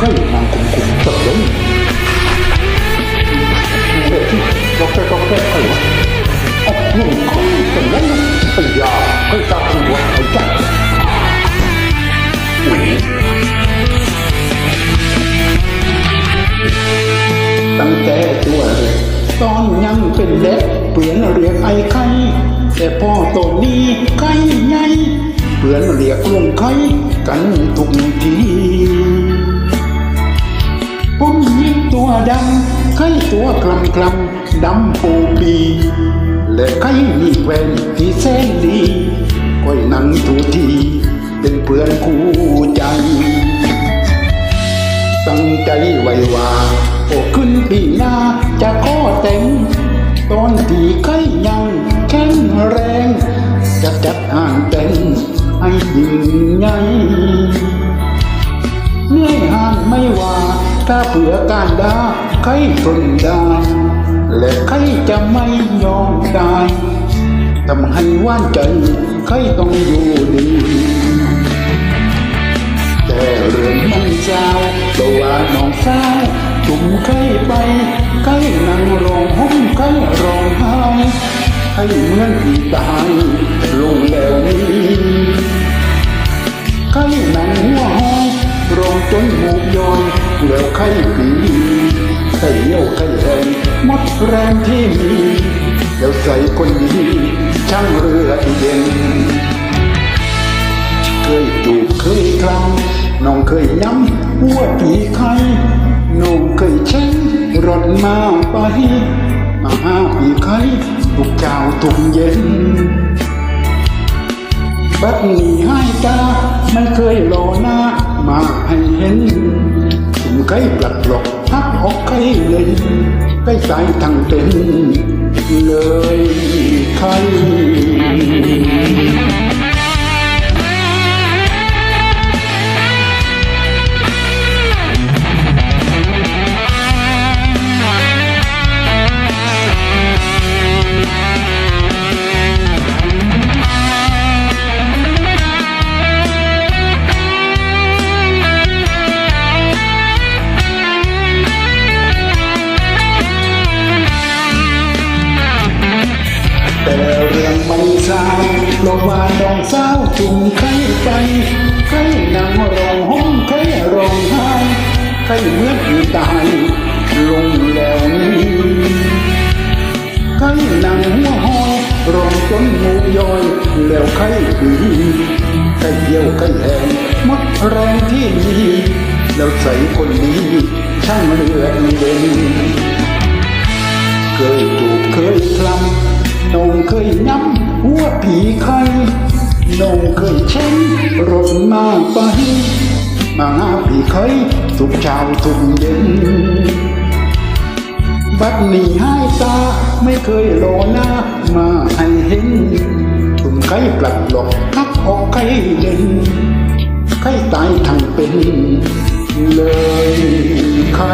kai nangkum kum terlalu. Dokter dokter kai wah. Oknum kum terlalu. Iya, kai tak kuat kai. Wih. ตั้งแต่ตัวเล็กตอนยังเป็นเด็กเปลี่ยนเรียกไอ้ไข่แต่พ่อตอนนี้ไข่ใหญ่เปลี่ยนเรียกลุงไข่กันทุกที ดำไข่ตัวคลำคลำดำปูปีและไข่มีแหวนที่แสนดีก้อยนั่งทุกทีเป็นเพื่อนคู่ใจ ตั้งใจไว้ว่าโอ้ขึ้นปีหน้าจะขอแต่งตอนที่ไข่ยังแข็งแรง จะจัดห่างแต่งให้ยิ่งใหญ่เหนื่อยหานไม่ว่า ถ้าเผื่อการดาใครทนได้และใครจะไม่ยอมตายทำให้ว่านใจใครต้องอยู่ดี แต่เรื่องมันเจ้าเพราะว่าน้องสาวจุ่มใครไปใครนั่งร้องห่มใครร้องไห้ให้เหมือนที่ตายลงแล้วนี้ไข้หนังหัวหอยรอง จนหมูกย้อยแล้วไข้ปีไข้เยี่ยวไข้แรงหมดแรงที่มีแล้วใส่คนดีช่างเรือเย็น เคยจูบเคยคลำน้องเคยย้ำหัวปีไข่น้องเคยเช่นรถมาไปมาหาปีไข่ทุกเช้าทุกเย็นบัดนี้ให้ตาไม่เคยรอหน้า มาให้เห็นถุมไก่ปลัดหลอกพักออกไก่เลยไก่สายทั้งเต็นเลยไข่าวเพราะว่าน้องสาวจุ่มไข่ไปไข่นางร้องห้องไข่ร้องไห้ไข่เมื่อที่ตายลงแล้วนี้ไข่นางหัวหอยร้องจนหมูย้อยแล้วไข่ปีไข่เยี่ยวไข่แหงหมดแรงที่มีแล้วใส่คนนี้ช่างเลือเด่นเคยจูบเคยคลำนองเคยย้ำ หัวผีใครน้องเคยเช่นรถมาไป มาหาผีเคยทุกเช้าทุกเย็น บัดนี้ให้ตาไม่เคยรอหน้ามาให้เห็นตุ่มไก่ปลัดหลอกทักออกไก่เด่นไก่ตายทั้งเป็น เลยไข่